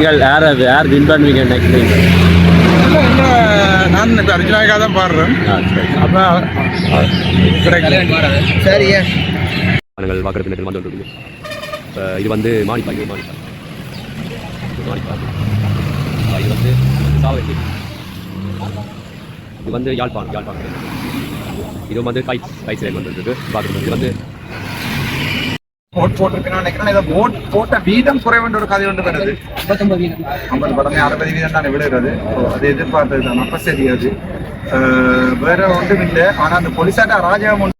நீங்கள் யார் அது யார் வின் பண்ணுவீங்க நெக்ஸ்ட் இல்லை நான் இப்போ அர்ஜுனாக்காக தான் பாடுறேன். அப்போ சரியா நாங்கள் வாக்குற பின்னத்தில் வந்து இப்போ இது வந்து மாணிப்பா இது மாணிப்பா இது மாணிப்பா இது வந்து சாவகை இது வந்து யாழ்ப்பாணம் யாழ்ப்பாணம். இது வந்து கை கை சிலை வந்துருக்கு பார்க்குறது இது வந்து ஓட் போட்டிருக்கு. நான் நினைக்கிறேன் இதை ஓட் போட்ட வீதம் குறைவுன்ற ஒரு கதை ஒன்று வருது. ஐம்பது படமே அறுபது வீதம் தானே விழுகிறது. அது எதிர்பார்த்தது தான். அப்போ சரி அது. வேற ஒன்றும் இல்லை. ஆனால் அந்த போலீஸாட்ட அராஜகம் ஒன்று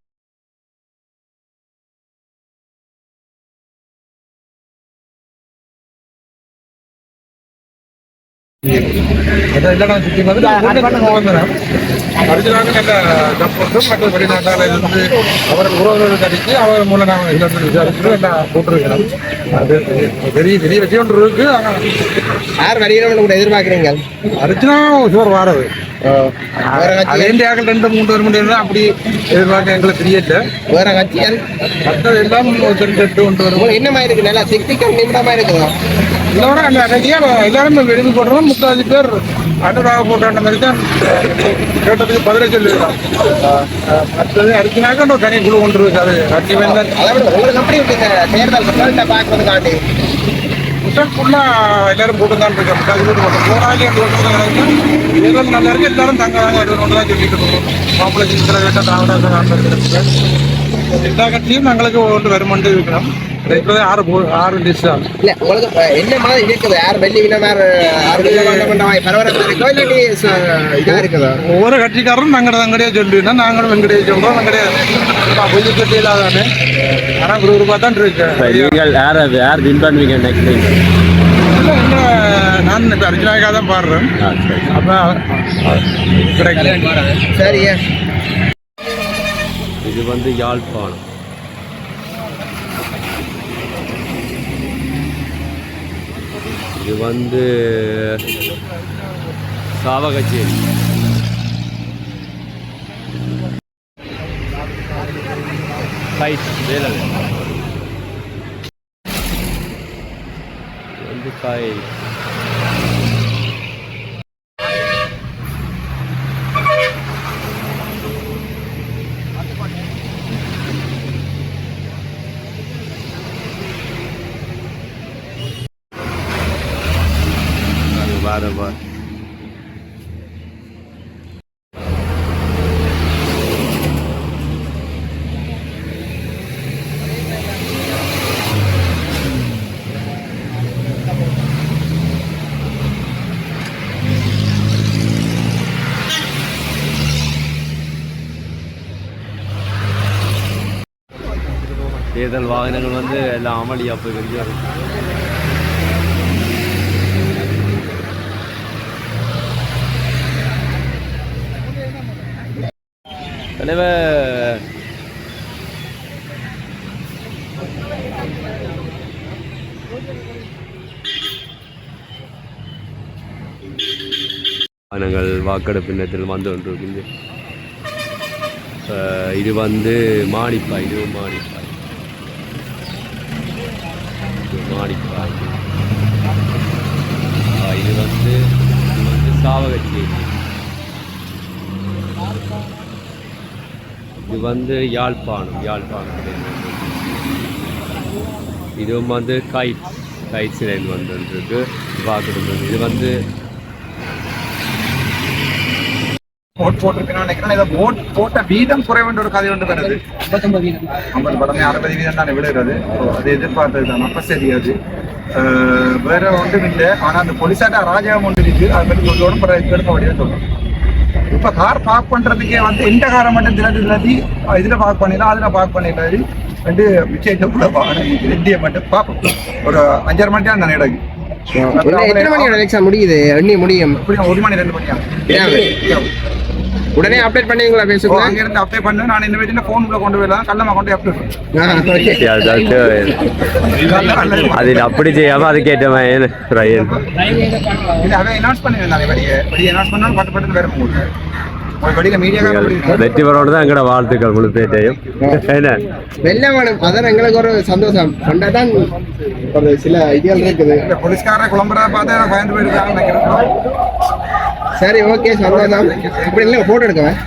அதெல்லாம் சுற்றி வந்து அர்ஜுனாக்கு நல்ல சப்போர்ட்டும் மற்ற வெளிநாட்டால இருந்து அவர் உறவுகளுக்கு அடித்து அவர் மூலம் நாங்கள் இதில் விசாரிச்சு எல்லாம் போட்டிருக்கிறோம் அது பெரிய பெரிய வெற்றி ஒன்று இருக்கு ஆனால் யார் வருகிறவங்க கூட எதிர்பார்க்குறீங்க அர்ஜுனா சுவர் வாரது வேற கட்சி அதே ரெண்டு மூன்று ஒரு மணி நேரம் அப்படி எதிர்பார்க்க எங்களுக்கு தெரியல வேற கட்சியால் மற்றது எல்லாம் ஒரு ரெண்டு எட்டு ஒன்று வரும் உங்களுக்கு என்ன மாதிரி இருக்கு? நல்லா சிக்திக்கம் நிமிடமா இருக்குதோ? இதோட அந்த நிறைய எல்லாரும் விரும்பி போடுறோம். முக்காதி பேர் அனுராக போட்டாண்ட மாதிரி தான் கேட்டதுக்கு பதிலை சொல்லிடலாம் மற்றது அர்ஜுனாக்க ஒரு தனி குழு ஒன்று இருக்கு அது கட்சி வேண்டாம் இருக்கு இந்த தேர்தல் பார்க்கறதுக்காண்டி. ரிசல்ட் ஃபுல்லா எல்லாரும் போட்டு தான் இருக்கோம் முக்காதி போட்டு போட்டோம் அந்த இதெல்லாம் நல்லா இருக்கு. எல்லாரும் தங்க தாங்க அது ஒன்று தான் சொல்லிட்டு இருக்கோம். மாப்பிள்ளை சித்திர கேட்டால் கட்சியும் நாங்களுக்கு ஒன்று வருமானு இருக்கிறோம் இப்போதான் ஆறு போ ஆறு டிஷ் தான் இல்ல உங்களுக்கு என்ன மாதிரி இருக்குது? யார் வெள்ளி வினவர் வாங்கப்பட்ட பரபரப்பு இருக்கோ? இல்லாட்டி ச- இதா இருக்குதோ? ஒவ்வொரு கட்சிக்காரரும் நாங்கள் தங்கடையே சொல்லுன்னா நாங்களும் வெங்கடையே சொல்றோம். வெங்கடைய கொஞ்சம் கட்சி இல்லாதானே ஆனால் குரூப்பாக தான் இருக்கு நீங்கள் யார் அது? யார் வின் பண்ணுவீங்க நெக்ஸ்ட் இல்லை, நான் இப்போ அர்ஜுனாக்காக தான் பாடுறேன். அப்போ கிடைக்கல. சரியா இது வந்து யாழ்ப்பாணம். இது வந்து சாவகச்சேரி. கைட் வேலை வந்து காய் வேற uh, தேர்தல் வாகனங்கள் வந்து எல்லாம் அமளியா போய் வெளியே தலைவர் நாங்கள் வாக்கெடுப்பு நேரத்தில் வந்து கொண்டிருக்கின்ற இது வந்து மாடிப்பாய் இது மாடிப்பாய். இது மாடிப்பாய். இது வந்து இது வந்து சாவகச்சேரி. இது வந்து யாழ்ப்பாணம் யாழ்ப்பாணம் இதுவும் வந்து கைட் கைட் சிலைன் வந்துருக்கு பார்க்குறது இது வந்து நினைக்கிறேன் இதை போட்ட வீதம் குறைவுன்ற ஒரு கதை ஒன்று வருது. ஐம்பது படமே அறுபது வீதம் தானே விழுகிறது அது எதிர்பார்த்தது தான். அப்போ சரி அது. வேற ஒன்றும் இல்லை. ஆனால் அந்த போலீஸாட்ட அராஜகம் ஒன்று இருக்கு. அதை பற்றி கொஞ்சம் பிறகு எடுக்க முடியாது சொல்றேன் இப்போ கார் பார்க் பண்றதுக்கே வந்து எந்த காரை மட்டும் திரட்டு திரட்டி இதுல பார்க் பண்ணிடலாம் அதுல பார்க் பண்ணிடலாம் ரெண்டு மிச்சம் கூட ரெண்டியை மட்டும் பார்ப்போம். ஒரு அஞ்சரை மணி தான் இடக்கு என்ன எத்தனை மணியோட எலெக்ஷன் முடியுது. எண்ணி முடியும். எப்படியும் ஒரு மணி ரெண்டு மணியா? உடனே அப்டேட் பண்ணுவீங்களா பேசுங்க அங்க இருந்து அப்ளை பண்ணு. நான் இந்த வீட்டுல போன்ல கொண்டு போயிடலாம். கல்லமா கொண்டு அப்ளை அதில் அப்படி செய்யாம அதுக்கேற்ற மாதிரி ரயில். இல்ல அவன் அனௌன்ஸ் பண்ணிருந்தாங்க வெளியே வெளியே அனௌன்ஸ் பண்ணாலும் பட்டு பட்டு வேற போகுது ஒரு வெளியில மீடியா வெற்றி பெறோடு தான் எங்கட வாழ்த்துக்கள் முழு பேட்டையும் என்ன வெள்ள வேணும் அதான் எங்களுக்கு ஒரு சந்தோஷம் கொண்டாதான் ஒரு சில ஐடியால் இருக்குது போலீஸ்கார குழம்புறத பார்த்து எனக்கு பயந்து போயிருக்காங்க சரி ஓகே சந்தோஷம் இப்படி இல்லை போட்டோ எடுக்கவன்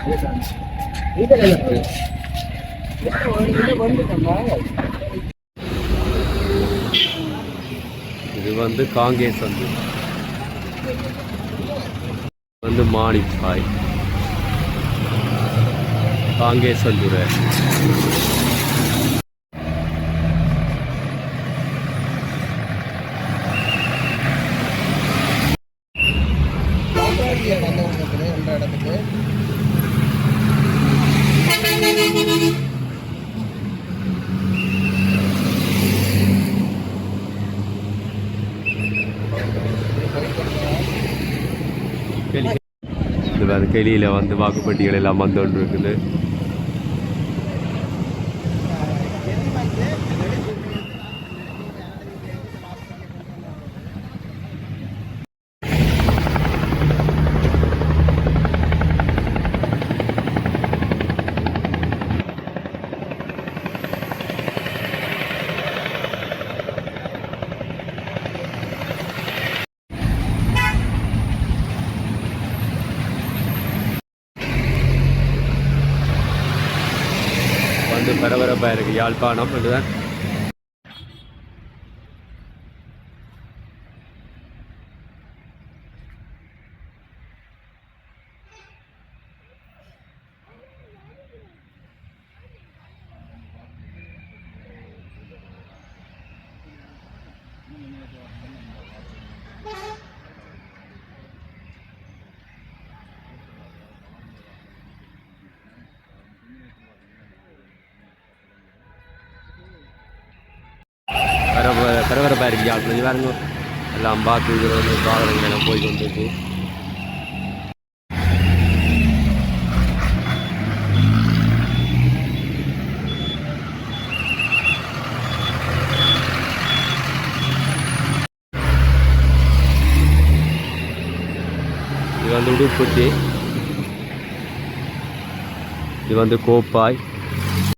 இது வந்து காங்கேஸ் வந்து வந்து மாணிப்பாய் காங்கேஸ் வந்துரை இடத்துக்கு கெளி இது வந்து கெளியில் வந்து வாக்குப்பட்டிகள் எல்லாம் வந்து கொண்டு இருக்குது வந்து இருக்குது யாழ்ப்பாணம் இதுதான் பரப பரபரப்பாக இருக்குது யாழ்ப்பாணம் இது பாருங்க. எல்லாம் பார்த்து இதில் வந்து வாகனங்கள் எல்லாம் போய் கொண்டு இருக்கு இது வந்து உடுப்புட்டி இது வந்து கோப்பாய்.